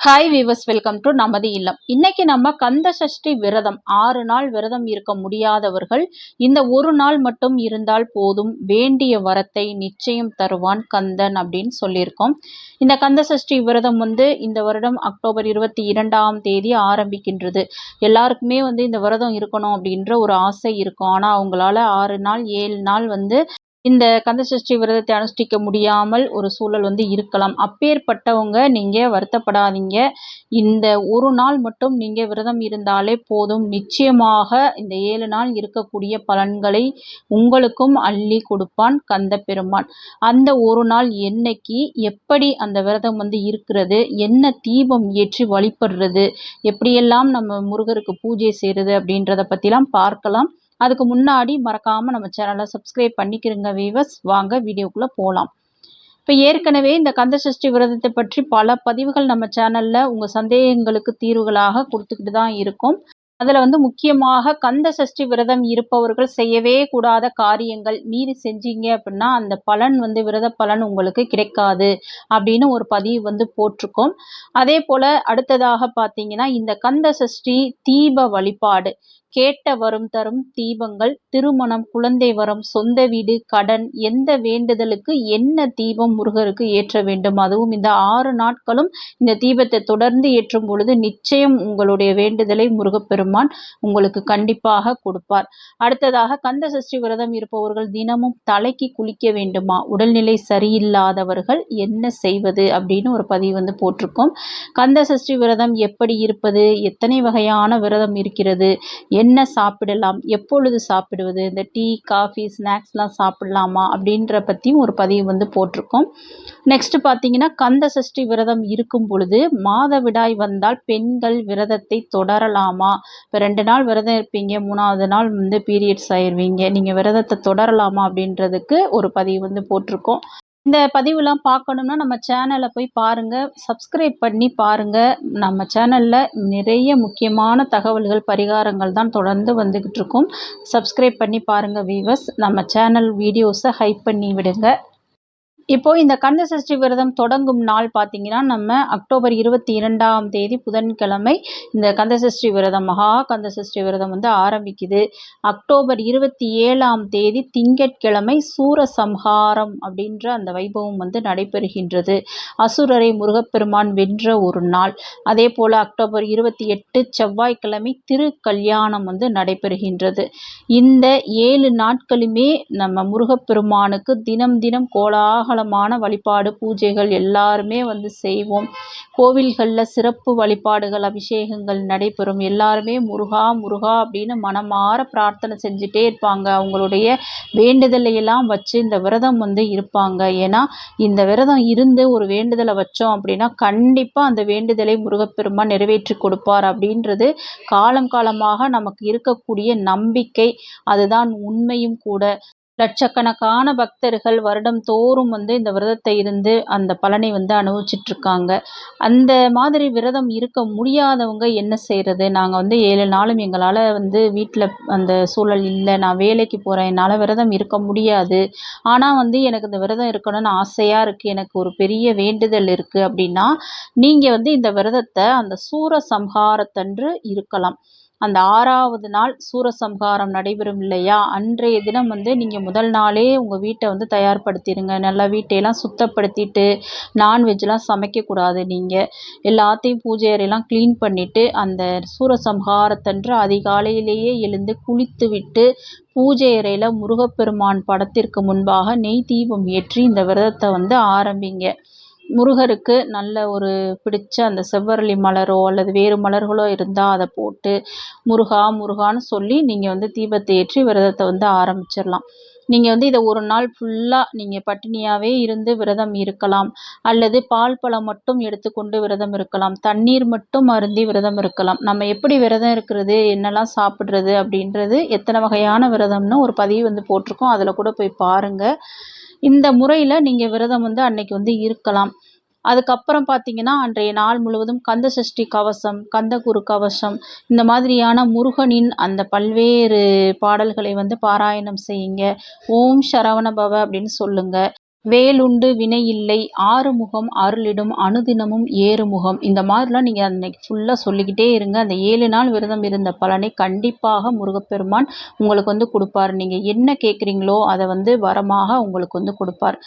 Hi viewers welcome to நமது இல்லம். இன்னைக்கு நம்ம கந்த சஷ்டி விரதம் ஆறு நாள் விரதம் இருக்க முடியாதவர்கள் இந்த ஒரு நாள் மட்டும் இருந்தால் போதும் வேண்டிய வரத்தை நிச்சயம் தருவான் கந்தன் அப்படின்னு சொல்லியிருக்கோம். இந்த கந்த சஷ்டி விரதம் வந்து இந்த வருடம் அக்டோபர் இருபத்தி இரண்டாம் தேதி ஆரம்பிக்கின்றது. எல்லாருக்குமே வந்து இந்த விரதம் இருக்கணும் அப்படின்ற ஒரு ஆசை இருக்கும். ஆனால் அவங்களால ஆறு நாள் ஏழு நாள் வந்து இந்த கந்தசஷ்டி விரதத்தை அனுஷ்டிக்க முடியாமல் ஒரு சூழல் வந்து இருக்கலாம். அப்பேற்பட்டவங்க நீங்கள் வருத்தப்படாதீங்க. இந்த ஒரு நாள் மட்டும் நீங்கள் விரதம் இருந்தாலே போதும். நிச்சயமாக இந்த ஏழு நாள் இருக்கக்கூடிய பலன்களை உங்களுக்கும் அள்ளி கொடுப்பான் கந்த பெருமான். அந்த ஒரு நாள் என்னைக்கு எப்படி அந்த விரதம் வந்து இருக்கிறது என்ன தீபம் ஏற்றி வழிபடுறது எப்படியெல்லாம் நம்ம முருகருக்கு பூஜை செய்கிறது அப்படின்றத பற்றிலாம் பார்க்கலாம். அதுக்கு முன்னாடி மறக்காமல் நம்ம சேனலை சப்ஸ்கிரைப் பண்ணிக்கிறங்க வீவர்ஸ் வாங்க வீடியோக்குள்ளே போகலாம் இப்போ ஏற்கனவே இந்த கந்த சஷ்டி விரதத்தை பற்றி பல பதிவுகள் நம்ம சேனலில் உங்கள் சந்தேகங்களுக்கு தீர்வுகளாக கொடுத்துக்கிட்டு தான் இருக்கும். அதில் வந்து முக்கியமாக கந்த சஷ்டி விரதம் இருப்பவர்கள் செய்யவே கூடாத காரியங்கள் மீறி செஞ்சீங்க அப்படின்னா அந்த பலன் வந்து விரத பலன் உங்களுக்கு கிடைக்காது அப்படின்னு ஒரு பதிவு வந்து போட்டிருக்கோம். அதே போல் அடுத்ததாக பார்த்தீங்கன்னா இந்த கந்த சஷ்டி தீப வழிபாடு. கேட்ட வரும் தரும் தீபங்கள் திருமணம் குழந்தை வரம் சொந்த வீடு கடன் எந்த வேண்டுதலுக்கு என்ன தீபம் முருகருக்கு ஏற்ற வேண்டும்? அதுவும் இந்த ஆறு நாட்களும் இந்த தீபத்தை தொடர்ந்து ஏற்றும் பொழுது நிச்சயம் உங்களுடைய வேண்டுதலை முருகப்பெருமான் உங்களுக்கு கண்டிப்பாக கொடுப்பார். அடுத்ததாக கந்த சஷ்டி விரதம் இருப்பவர்கள் தினமும் தலைக்கு குளிக்க வேண்டுமா? உடல்நிலை சரியில்லாதவர்கள் என்ன செய்வது? அப்படின்னு ஒரு பதிவு வந்து போட்டிருக்கோம். கந்த சஷ்டி விரதம் எப்படி இருப்பது? எத்தனை வகையான விரதம் இருக்கிறது? என்ன சாப்பிடலாம் எப்பொழுது சாப்பிடுவது இந்த டீ காஃபி ஸ்நாக்ஸ்லாம் சாப்பிடலாமா அப்படின்ற பற்றியும் ஒரு பதிவு வந்து போட்டிருக்கோம். நெக்ஸ்ட்டு பார்த்தீங்கன்னா கந்த சஷ்டி விரதம் இருக்கும் பொழுது மாதவிடாய் வந்தால் பெண்கள் விரதத்தை தொடரலாமா? இப்போ ரெண்டு நாள் விரதம் இருப்பீங்க மூணாவது நாள் வந்து பீரியட்ஸ் ஆயிடுவீங்க நீங்கள் விரதத்தை தொடரலாமா அப்படின்றதுக்கு ஒரு பதிவு வந்து போட்டிருக்கோம். இந்த பதிவுலாம் பார்க்கணுன்னா நம்ம சேனலை போய் பாருங்கள் சப்ஸ்கிரைப் பண்ணி பாருங்கள் நம்ம சேனலில் நிறைய முக்கியமான தகவல்கள் பரிகாரங்கள் தான் தொடர்ந்து வந்துக்கிட்டு இருக்கும். சப்ஸ்கிரைப் பண்ணி பாருங்கள் வீவர்ஸ் நம்ம சேனல் வீடியோஸை ஹைப் பண்ணி விடுங்க. இப்போ இந்த கந்த சஷ்டி விரதம் தொடங்கும் நாள் பார்த்தீங்கன்னா நம்ம அக்டோபர் இருபத்தி இரண்டாம் தேதி புதன்கிழமை இந்த கந்த சஷ்டி விரதம் மகா கந்த சஷ்டி விரதம் வந்து ஆரம்பிக்குது. அக்டோபர் இருபத்தி ஏழாம் தேதி திங்கட்கிழமை சூரசம்ஹாரம் அப்படின்ற அந்த வைபவம் வந்து நடைபெறுகின்றது. அசுரரை முருகப்பெருமான் வென்ற ஒரு நாள். அதே போல் அக்டோபர் இருபத்தி எட்டு செவ்வாய்க்கிழமை திரு கல்யாணம் வந்து நடைபெறுகின்றது. இந்த ஏழு நாட்களுமே நம்ம முருகப்பெருமானுக்கு தினம் தினம் கோலாகல கோலாகலமான வழிபாடு பூஜைகள் எல்லாருமே வந்து செய்வோம். கோவில்களில் சிறப்பு வழிபாடுகள் அபிஷேகங்கள் நடைபெறும். எல்லாருமே முருகா முருகா அப்படின்னு மனமாற பிரார்த்தனை செஞ்சுட்டே இருப்பாங்க. அவங்களுடைய வேண்டுதலையெல்லாம் வச்சு இந்த விரதம் வந்து இருப்பாங்க. ஏன்னா இந்த விரதம் இருந்து ஒரு வேண்டுதலை வச்சோம் அப்படின்னா கண்டிப்பாக அந்த வேண்டுதலை முருகப்பெருமான் நிறைவேற்றி கொடுப்பார் அப்படின்றது காலம் காலமாக நமக்கு இருக்கக்கூடிய நம்பிக்கை. அதுதான் உண்மையும் கூட. லட்சக்கணக்கான பக்தர்கள் வருடம் தோறும் வந்து இந்த விரதத்தை இருந்து அந்த பலனை வந்து அனுபவிச்சிட்ருக்காங்க. அந்த மாதிரி விரதம் இருக்க முடியாதவங்க என்ன செய்கிறது நாங்கள் வந்து ஏழு நாளும் எங்களால் வந்து வீட்டில் அந்த சூழல் இல்லை. நான் வேலைக்கு போகிறேன் என்னால் விரதம் இருக்க முடியாது. ஆனால் வந்து எனக்கு இந்த விரதம் இருக்கணும்னு ஆசையாக இருக்குது எனக்கு ஒரு பெரிய வேண்டுதல் இருக்குது அப்படின்னா நீங்கள் வந்து இந்த விரதத்தை அந்த சூர சம்ஹாரத்தன்று இருக்கலாம். அந்த ஆறாவது நாள் சூரசம்ஹாரம் நடைபெறும் இல்லையா? அன்றைய தினம் வந்து நீங்கள் முதல் நாளே உங்கள் வீட்டை வந்து தயார்படுத்திடுங்க நல்லா வீட்டையெல்லாம் சுத்தப்படுத்திட்டு நான்வெஜ்லாம் சமைக்கக்கூடாது நீங்கள் எல்லாத்தையும் பூஜை அறையெல்லாம் க்ளீன் பண்ணிவிட்டு அந்த சூரசம்ஹாரத்தன்று அதிகாலையிலேயே எழுந்து குளித்து விட்டு பூஜை அறையில் முருகப்பெருமான் படத்திற்கு முன்பாக நெய் தீபம் ஏற்றி இந்த விரதத்தை வந்து ஆரம்பிங்க. முருகருக்கு நல்ல ஒரு பிடிச்ச அந்த செவ்வரளி மலரோ அல்லது வேறு மலர்களோ இருந்தால் அதை போட்டு முருகா முருகான்னு சொல்லி நீங்கள் வந்து தீபத்தை ஏற்றி விரதத்தை வந்து ஆரம்பிச்சிடலாம். நீங்கள் வந்து இதை ஒரு நாள் ஃபுல்லாக நீங்கள் பட்டினியாகவே இருந்து விரதம் இருக்கலாம். அல்லது பால் பழம் மட்டும் எடுத்துக்கொண்டு விரதம் இருக்கலாம். தண்ணீர் மட்டும் அருந்தி விரதம் இருக்கலாம். நம்ம எப்படி விரதம் இருக்கிறது என்னெல்லாம் சாப்பிட்றது அப்படின்றது எத்தனை வகையான விரதம்னு ஒரு பதிவு வந்து போட்டிருக்கோம். அதில் கூட போய் பாருங்கள் இந்த முறையில் நீங்கள் விரதம் வந்து அன்னைக்கு வந்து இருக்கலாம். அதுக்கப்புறம் பார்த்தீங்கன்னா அன்றைய நாள் முழுவதும் கந்த சஷ்டி கவசம் கந்தகுரு கவசம் இந்த மாதிரியான முருகனின் அந்த பல்வேறு பாடல்களை வந்து பாராயணம் செய்யுங்க. ஓம் சரவண பவ அப்படின்னு சொல்லுங்கள் வேலுண்டு வினை இல்லை ஆறுமுகம் அருளிடும் அனுதினமும் ஏறுமுகம். இந்த மாதிரிலாம் நீங்கள் அன்னைக்கு ஃபுல்லாக சொல்லிக்கிட்டே இருங்க. அந்த ஏழு நாள் விரதம் இருந்த பலனை கண்டிப்பாக முருகப்பெருமான் உங்களுக்கு வந்து கொடுப்பார். நீங்கள் என்ன கேட்குறீங்களோ அதை வந்து வரமாக உங்களுக்கு வந்து கொடுப்பார்.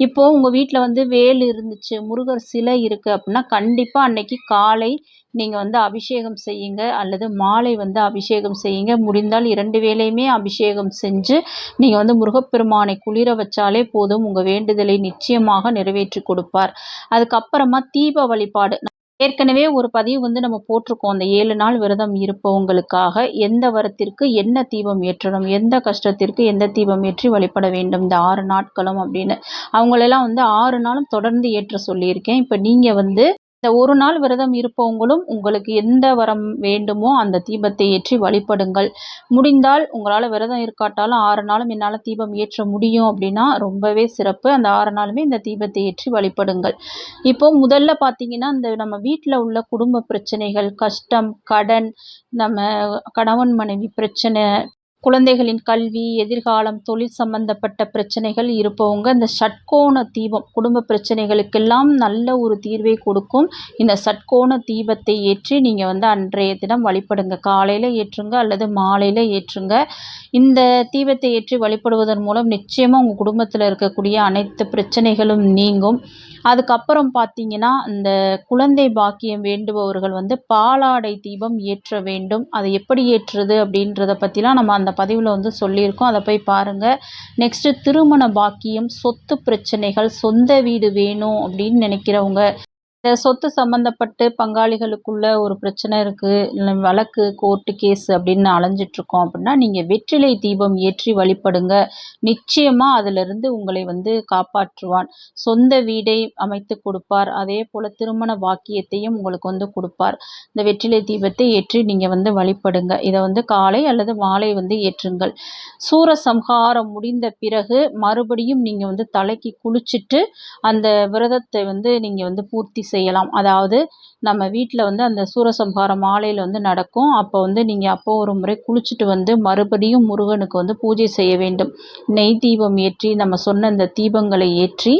இப்போது உங்கள் வீட்டில் வந்து வேல் இருந்துச்சு முருகர் சிலை இருக்குது அப்படின்னா கண்டிப்பாக அன்னைக்கு காலை நீங்கள் வந்து அபிஷேகம் செய்யுங்க அல்லது மாலை வந்து அபிஷேகம் செய்யுங்க. முடிந்தால் இரண்டு வேளையுமே அபிஷேகம் செஞ்சு நீங்கள் வந்து முருகப்பெருமானை குளிர வச்சாலே போதும். உங்கள் வேண்டுதலை நிச்சயமாக நிறைவேற்றி கொடுப்பார். அதுக்கப்புறமா தீப வழிபாடு ஏற்கனவே ஒரு பதிவு வந்து நம்ம போட்டிருக்கோம். அந்த ஏழு நாள் விரதம் இருப்பவங்களுக்காக எந்த வரத்திற்கு என்ன தீபம் ஏற்றணும் எந்த கஷ்டத்திற்கு எந்த தீபம் ஏற்றி வழிபட வேண்டும் இந்த ஆறு நாட்களும் அப்படின்னு. அவங்களெல்லாம் வந்து ஆறு நாளும் தொடர்ந்து ஏற்ற சொல்லியிருக்கேன். இப்போ நீங்கள் வந்து இந்த ஒரு நாள் விரதம் இருப்பவங்களும் உங்களுக்கு எந்த வரம் வேண்டுமோ அந்த தீபத்தை ஏற்றி வழிபடுங்கள். முடிந்தால் உங்களால் விரதம் இருக்காட்டாலும் ஆறு நாளும் என்னால் தீபம் ஏற்ற முடியும் அப்படின்னா ரொம்பவே சிறப்பு. அந்த ஆறு நாளுமே இந்த தீபத்தை ஏற்றி வழிபடுங்கள். இப்போ முதல்ல பார்த்தீங்கன்னா இந்த நம்ம வீட்டில் உள்ள குடும்ப பிரச்சனைகள் கஷ்டம் கடன் நம்ம கணவன் மனைவி பிரச்சனை குழந்தைகளின் கல்வி எதிர்காலம் தொழில் சம்பந்தப்பட்ட பிரச்சனைகள் இருப்பவங்க இந்த ஷட்கோண தீபம் குடும்ப பிரச்சனைகளுக்கெல்லாம் நல்ல ஒரு தீர்வை கொடுக்கும். இந்த சட்கோண தீபத்தை ஏற்றி நீங்கள் வந்து அன்றைய தினம் வழிபடுங்க. காலையில் ஏற்றுங்க அல்லது மாலையில் ஏற்றுங்க. இந்த தீபத்தை ஏற்றி வழிபடுவதன் மூலம் நிச்சயமாக உங்கள் குடும்பத்தில் இருக்கக்கூடிய அனைத்து பிரச்சனைகளும் நீங்கும். அதுக்கப்புறம் பார்த்தீங்கன்னா இந்த குழந்தை பாக்கியம் வேண்டுபவர்கள் வந்து பாலாடை தீபம் ஏற்ற வேண்டும். அதை எப்படி ஏற்றுறது அப்படின்றத பற்றிலாம் நம்ம அந்த பதிவில் வந்து சொல்லியிருக்கோம். அதை போய் பாருங்கள் நெக்ஸ்ட்டு திருமண பாக்கியம் சொத்து பிரச்சனைகள் சொந்த வீடு வேணும் அப்படின்னு நினைக்கிறவங்க. சொத்து சம்மந்தப்பட்டு பங்காளிகளுக்குள்ள ஒரு பிரச்சனை இருக்குது இல்லை வழக்கு கோர்ட்டு கேஸ் அப்படின்னு அலைஞ்சிட்ருக்கோம் அப்படின்னா நீங்கள் வெற்றிலை தீபம் ஏற்றி வழிபடுங்க. நிச்சயமாக அதிலிருந்து உங்களை வந்து காப்பாற்றுவான். சொந்த வீடை அமைத்து கொடுப்பார். அதே போல் திருமண வாக்கியத்தையும் உங்களுக்கு வந்து கொடுப்பார். இந்த வெற்றிலை தீபத்தை ஏற்றி நீங்கள் வந்து வழிபடுங்க. இதை வந்து காலை அல்லது மாலை வந்து ஏற்றுங்கள். சூரசம்ஹாரம் முடிந்த பிறகு மறுபடியும் நீங்கள் வந்து தலைக்கு குளிச்சுட்டு அந்த விரதத்தை வந்து நீங்கள் வந்து பூர்த்தி செய்யலாம். அதாவது நம்ம வீட்டில் வந்து அந்த சூரசம்ஹாரம் மாலையில் வந்து நடக்கும். அப்போ வந்து நீங்கள் அப்போ ஒரு முறை குளிச்சுட்டு வந்து மறுபடியும் முருகனுக்கு வந்து பூஜை செய்ய வேண்டும். நெய் தீபம் ஏற்றி நம்ம சொன்ன இந்த தீபங்களை ஏற்றி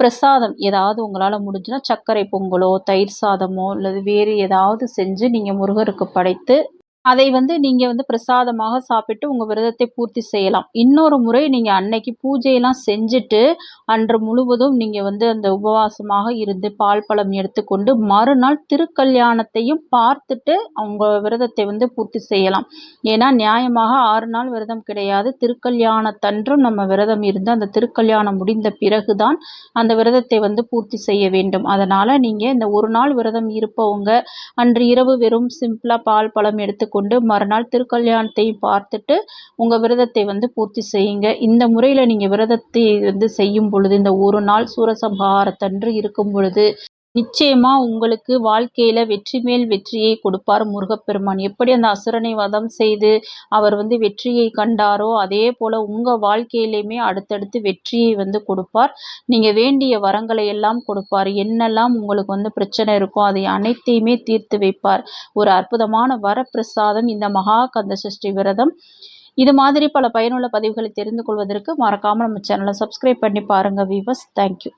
பிரசாதம் ஏதாவது உங்களால் முடிஞ்சுன்னா சர்க்கரை பொங்கலோ தயிர் சாதமோ அல்லது வேறு ஏதாவது செஞ்சு நீங்கள் முருகருக்கு படைத்து அதை வந்து நீங்கள் வந்து பிரசாதமாக சாப்பிட்டு உங்கள் விரதத்தை பூர்த்தி செய்யலாம். இன்னொரு முறை நீங்கள் அன்னைக்கு பூஜையெல்லாம் செஞ்சுட்டு அன்று முழுவதும் நீங்கள் வந்து அந்த உபவாசமாக இருந்து பால் பழம் எடுத்துக்கொண்டு மறுநாள் திருக்கல்யாணத்தையும் பார்த்துட்டு அவங்க விரதத்தை வந்து பூர்த்தி செய்யலாம். ஏன்னா நியாயமாக ஆறு நாள் விரதம் கிடையாது. திருக்கல்யாணத்தன்றும் நம்ம விரதம் இருந்து அந்த திருக்கல்யாணம் முடிந்த பிறகு தான் அந்த விரதத்தை வந்து பூர்த்தி செய்ய வேண்டும். அதனால் நீங்கள் இந்த ஒரு நாள் விரதம் இருப்பவங்க அன்று இரவு வெறும் சிம்பிளாக பால் பழம் எடுத்து கொண்டு மறுநாள் திருக்கல்யாணத்தையும் பார்த்துட்டு உங்கள் விரதத்தை வந்து பூர்த்தி செய்யுங்க. இந்த முறையில் நீங்கள் விரதத்தை வந்து செய்யும் பொழுது இந்த ஒரு நாள் சூரசம்ஹாரத்தன்று இருக்கும் பொழுது நிச்சயமாக உங்களுக்கு வாழ்க்கையில் வெற்றி மேல் வெற்றியை கொடுப்பார் முருகப்பெருமான். எப்படி அந்த அசுரனை வதம் செய்து அவர் வந்து வெற்றியை கண்டாரோ அதே போல் உங்கள் வாழ்க்கையிலையுமே அடுத்தடுத்து வெற்றியை வந்து கொடுப்பார். நீங்கள் வேண்டிய வரங்களை எல்லாம் கொடுப்பார். என்னெல்லாம் உங்களுக்கு வந்து பிரச்சனை இருக்கோ அதை அனைத்தையுமே தீர்த்து வைப்பார். ஒரு அற்புதமான வரப்பிரசாதம் இந்த மகா கந்த சஷ்டி விரதம். இது மாதிரி பல பயனுள்ள பதிவுகளை தெரிந்து கொள்வதற்கு மறக்காமல் நம்ம சேனலை சப்ஸ்கிரைப் பண்ணி பாருங்கள் வீவர்ஸ் தேங்க்யூ